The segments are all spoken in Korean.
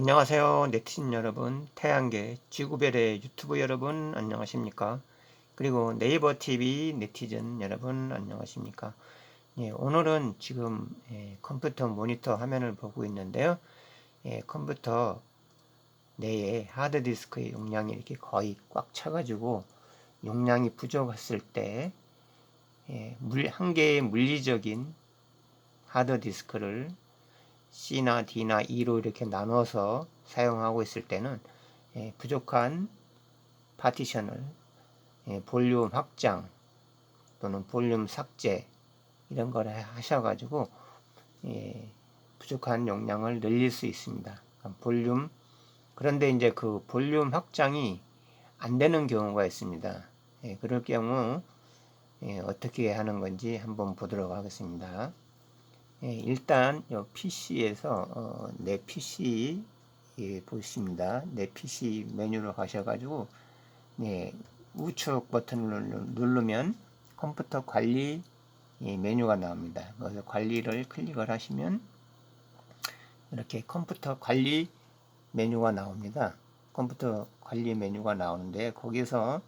안녕하세요 네티즌 여러분 태양계 지구별의 유튜브 여러분 안녕하십니까? 그리고 네이버 TV 네티즌 여러분 안녕하십니까? 예, 오늘은 지금 예, 컴퓨터 모니터 화면을 보고 있는데요. 예, 컴퓨터 내에 하드디스크의 용량이 이렇게 거의 꽉 차가지고 용량이 부족했을 때 예, 물, 한 개의 물리적인 하드디스크를 C나 D나 E로 이렇게 나눠서 사용하고 있을 때는 예, 부족한 파티션을 예, 볼륨 확장 또는 볼륨 삭제 이런 걸 하셔가지고 예, 부족한 용량을 늘릴 수 있습니다. 그러니까 볼륨 그런데 이제 그 볼륨 확장이 안 되는 경우가 있습니다. 예, 그럴 경우 예, 어떻게 하는 건지 한번 보도록 하겠습니다. 예, 일단 요 PC에서 어, 내 PC 예, 보십니다. 내 PC 메뉴로 가셔가지고 네, 우측 버튼을 누르면 컴퓨터 관리 예, 메뉴가 나옵니다. 그래서 관리를 클릭을 하시면 이렇게 컴퓨터 관리 메뉴가 나옵니다. 컴퓨터 관리 메뉴가 나오는데 거기서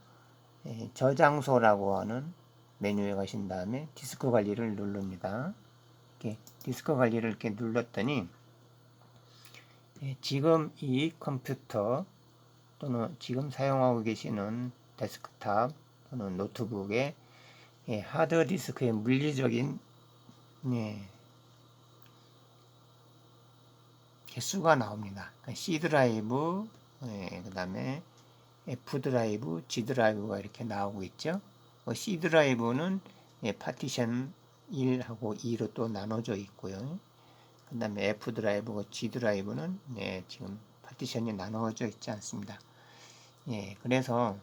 예, 저장소라고 하는 메뉴에 가신 다음에 디스크 관리를 누릅니다. 이렇게 디스크 관리를 이렇게 눌렀더니 예, 지금 이 컴퓨터 또는 지금 사용하고 계시는 데스크탑 또는 노트북의 예, 하드 디스크의 물리적인 예, 개수가 나옵니다. 그러니까 C 드라이브, 예, 그 다음에 F 드라이브, G 드라이브가 이렇게 나오고 있죠. 어, C 드라이브는 예, 파티션 1하고 2로 또 나눠져 있고요. 그 다음에 F 드라이브고 G 드라이브는 예, 지금 파티션이 나눠져 있지 않습니다. 예, 그래서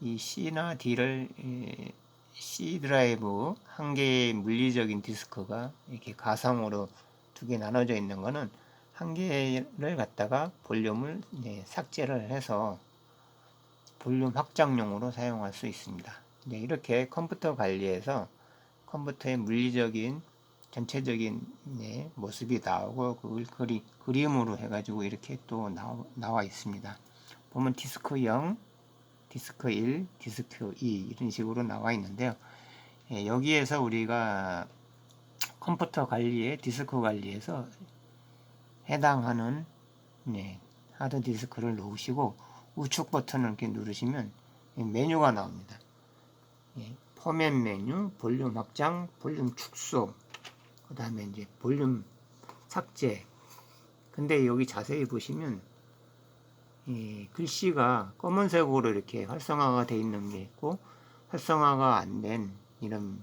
이 C나 D를 예, C 드라이브 한 개의 물리적인 디스크가 이렇게 가상으로 두 개 나눠져 있는 거는 한 개를 갖다가 볼륨을 예, 삭제를 해서 볼륨 확장용으로 사용할 수 있습니다. 네, 이렇게 컴퓨터 관리에서 컴퓨터의 물리적인 전체적인 네, 모습이 나오고 그걸 그리, 그림으로 해가지고 이렇게 또 나와, 나와 있습니다. 보면 디스크 0, 디스크 1, 디스크 2 이런 식으로 나와 있는데요. 예, 여기에서 우리가 컴퓨터 관리에 디스크 관리에서 해당하는 네, 하드 디스크를 놓으시고 우측 버튼을 이렇게 누르시면 메뉴가 나옵니다. 예, 포맷 메뉴, 볼륨 확장, 볼륨 축소, 그 다음에 이제 볼륨 삭제. 근데 여기 자세히 보시면 이 글씨가 검은색으로 이렇게 활성화가 되어 있는 게 있고 활성화가 안 된 이런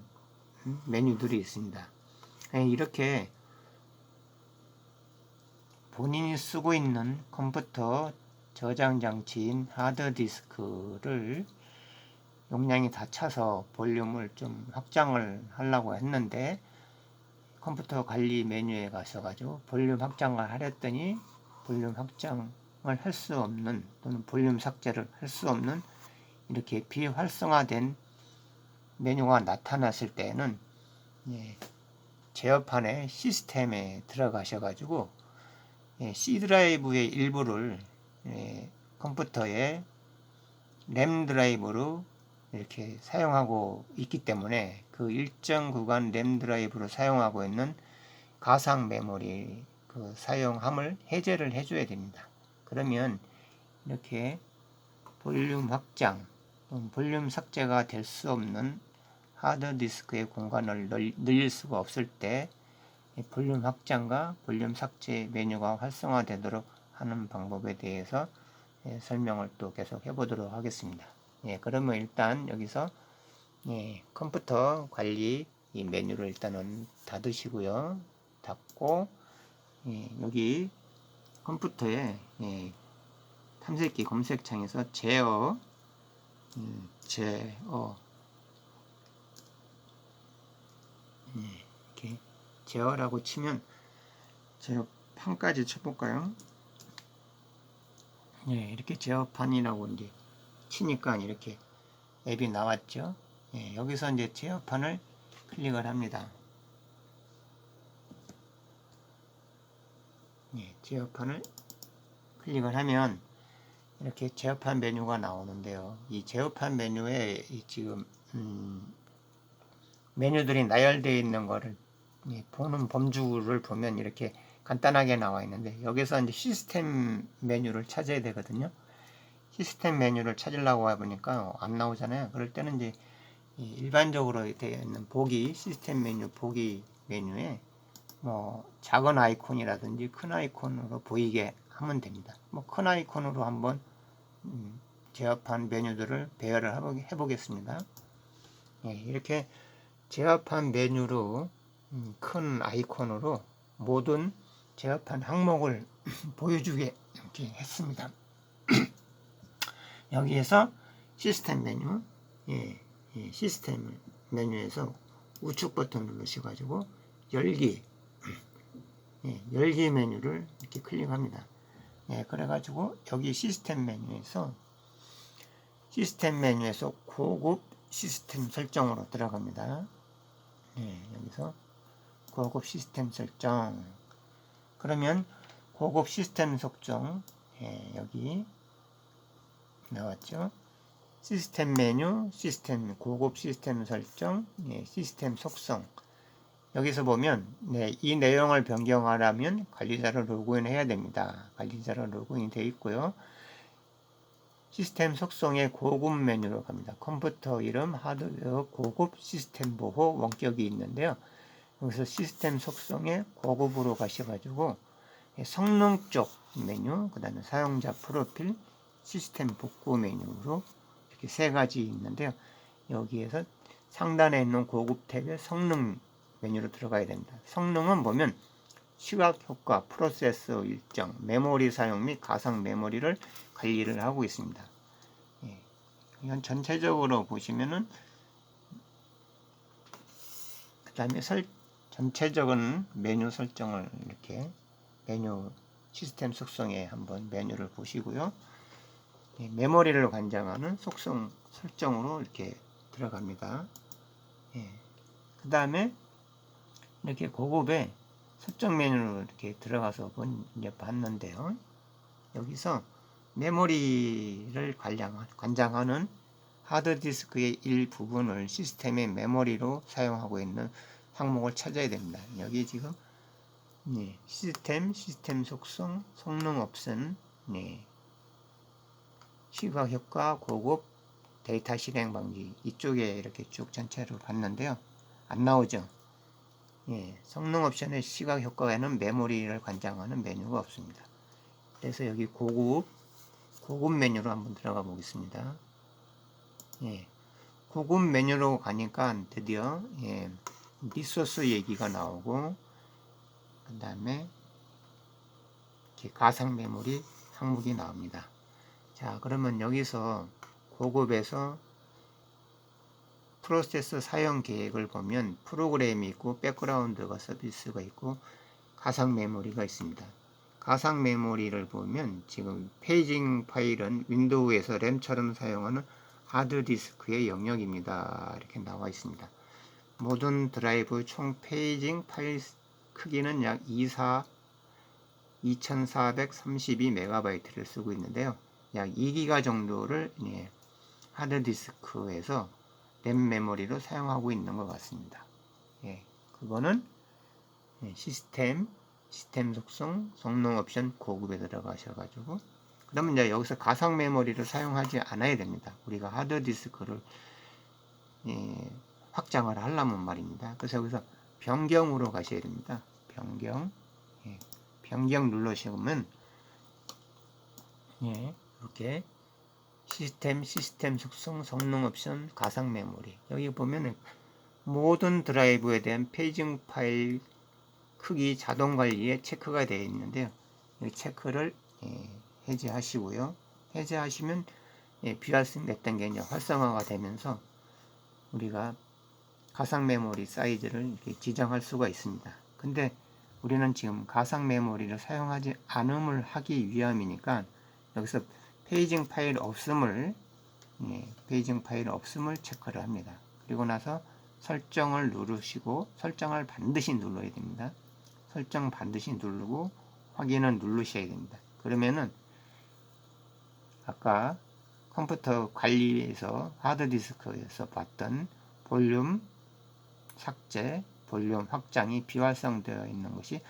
메뉴들이 있습니다. 예, 이렇게 본인이 쓰고 있는 컴퓨터 저장 장치인 하드디스크를 용량이 다 차서 볼륨을 좀 확장을 하려고 했는데 컴퓨터 관리 메뉴에 가셔가지고 볼륨 확장을 하랬더니 볼륨 확장을 할 수 없는 또는 볼륨 삭제를 할 수 없는 이렇게 비활성화된 메뉴가 나타났을 때는 예, 제어판의 시스템에 들어가셔가지고 예, C 드라이브의 일부를 예, 컴퓨터에 램 드라이브로 이렇게 사용하고 있기 때문에 그 일정 구간 램 드라이브로 사용하고 있는 가상 메모리 그 사용함을 해제를 해줘야 됩니다. 그러면 이렇게 볼륨 확장, 볼륨 삭제가 될 수 없는 하드디스크의 공간을 늘릴 수가 없을 때 볼륨 확장과 볼륨 삭제 메뉴가 활성화되도록 하는 방법에 대해서 예, 설명을 또 계속 해보도록 하겠습니다. 예, 그러면 일단 여기서 예, 컴퓨터 관리 이 메뉴를 일단은 닫으시고요. 닫고 예, 여기 컴퓨터에 예, 탐색기 검색창에서 제어 음, 제어 예, 이렇게 제어라고 치면 제가 판까지 쳐볼까요? 예, 이렇게 제어판이라고 이제 치니까 이렇게 앱이 나왔죠. 예, 여기서 이제 제어판을 클릭을 합니다. 예, 제어판을 클릭을 하면 이렇게 제어판 메뉴가 나오는데요. 이 제어판 메뉴에 이 지금 음, 메뉴들이 나열되어 있는 거를 이 보는 범주를 보면 이렇게 간단하게 나와 있는데 여기서 이제 시스템 메뉴를 찾아야 되거든요. 시스템 메뉴를 찾으려고 해보니까 안 나오잖아요. 그럴 때는 이제 이 일반적으로 되어 있는 보기 시스템 메뉴 보기 메뉴에 뭐 작은 아이콘이라든지 큰 아이콘으로 보이게 하면 됩니다. 뭐 큰 아이콘으로 한번 음, 제어판 메뉴들을 배열을 해보- 해보겠습니다. 예, 이렇게 제어판 메뉴로 음, 큰 아이콘으로 모든 제어판 항목을 보여주게 이렇게 했습니다. 여기에서 시스템 메뉴, 예, 예, 시스템 메뉴에서 우측 버튼 누르셔가지고 열기, 예, 열기 메뉴를 이렇게 클릭합니다. 예, 그래가지고 여기 시스템 메뉴에서 시스템 메뉴에서 고급 시스템 설정으로 들어갑니다. 예, 여기서 고급 시스템 설정. 그러면 고급 시스템 설정 예, 여기 나왔죠. 시스템 메뉴, 시스템 고급 시스템 설정, 예, 시스템 속성. 여기서 보면 네, 이 내용을 변경하려면 관리자로 로그인 해야 됩니다. 관리자로 로그인 되어 있고요. 시스템 속성의 고급 메뉴로 갑니다. 컴퓨터 이름, 하드웨어, 고급 시스템 보호 원격이 있는데요. 여기서 시스템 속성의 고급으로 가셔가지고 예, 성능 쪽 메뉴, 그 다음에 사용자 프로필, 시스템 복구 메뉴로 이렇게 세 가지 있는데요. 여기에서 상단에 있는 고급 탭의 성능 메뉴로 들어가야 됩니다. 성능은 보면 시각 효과, 프로세서 일정, 메모리 사용 및 가상 메모리를 관리를 하고 있습니다. 예, 이건 전체적으로 보시면은 그 다음에 설 전체적인 메뉴 설정을 이렇게 메뉴 시스템 속성에 한번 메뉴를 보시고요. 예, 메모리를 관장하는 속성 설정으로 이렇게 들어갑니다. 예, 그 다음에 이렇게 고급의 설정 메뉴로 이렇게 들어가서 본, 이제 봤는데요. 여기서 메모리를 관장, 관장하는 하드디스크의 일부분을 시스템의 메모리로 사용하고 있는 항목을 찾아야 됩니다. 여기 지금 네, 시스템, 시스템 속성, 성능 옵션, 네, 시각 효과, 고급, 데이터 실행 방지 이쪽에 이렇게 쭉 전체로 봤는데요. 안 나오죠. 예, 성능 옵션의 시각 효과에는 메모리를 관장하는 메뉴가 없습니다. 그래서 여기 고급 고급 메뉴로 한번 들어가 보겠습니다. 예, 고급 메뉴로 가니까 드디어 예, 리소스 얘기가 나오고 그 다음에 가상 메모리 항목이 나옵니다. 자, 그러면 여기서 고급에서 프로세서 사용 계획을 보면 프로그램이 있고 백그라운드가 서비스가 있고 가상 메모리가 있습니다. 가상 메모리를 보면 지금 페이징 파일은 윈도우에서 램처럼 사용하는 하드디스크의 영역입니다. 이렇게 나와 있습니다. 모든 드라이브 총 페이징 파일 크기는 약 24, 2432MB를 쓰고 있는데요. 약 2기가 정도를 예, 하드디스크에서 램 메모리로 사용하고 있는 것 같습니다. 예, 그거는 예, 시스템, 시스템 속성, 성능 옵션 고급에 들어가셔가지고 그러면 이제 여기서 가상 메모리를 사용하지 않아야 됩니다. 우리가 하드디스크를 예, 확장을 하려면 말입니다. 그래서 여기서 변경으로 가셔야 됩니다. 변경, 예, 변경 누르시면 예, 이렇게 시스템, 시스템 속성, 성능 옵션, 가상 메모리. 여기 보면은 모든 드라이브에 대한 페이징 파일 크기 자동 관리에 체크가 되어 있는데요. 이 체크를 예, 해제하시고요. 해제하시면 예, 비활성됐던 게 이제 활성화가 되면서 우리가 가상 메모리 사이즈를 이렇게 지정할 수가 있습니다. 근데 우리는 지금 가상 메모리를 사용하지 않음을 하기 위함이니까 여기서 페이징 파일 없음을 예, 페이징 파일 없음을 체크를 합니다. 그리고 나서 설정을 누르시고 설정을 반드시 눌러야 됩니다. 설정 반드시 누르고 확인을 누르셔야 됩니다. 그러면은 아까 컴퓨터 관리에서 하드디스크에서 봤던 볼륨 삭제, 볼륨 확장이 비활성되어 있는 것이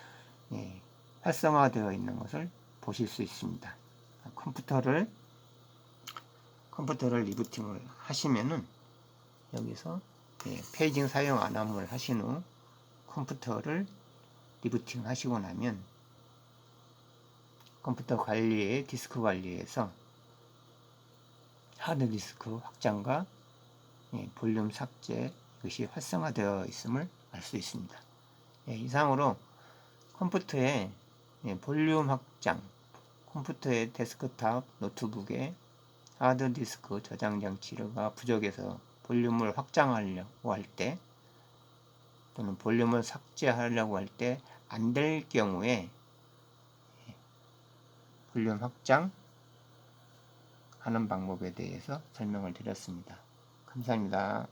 예, 활성화되어 있는 것을 보실 수 있습니다. 컴퓨터를 컴퓨터를 리부팅을 하시면은 여기서 예, 페이징 사용 안 함을 하신 후 컴퓨터를 리부팅 하시고 나면 컴퓨터 관리에 디스크 관리에서 하드디스크 확장과 예, 볼륨 삭제 이것이 활성화되어 있음을 알 수 있습니다. 예, 이상으로 컴퓨터의 예, 볼륨 확장, 컴퓨터의 데스크탑, 노트북의 하드디스크 저장 장치가 부족해서 볼륨을 확장하려고 할 때 또는 볼륨을 삭제하려고 할 때 안 될 경우에 예, 볼륨 확장 하는 방법에 대해서 설명을 드렸습니다. 감사합니다.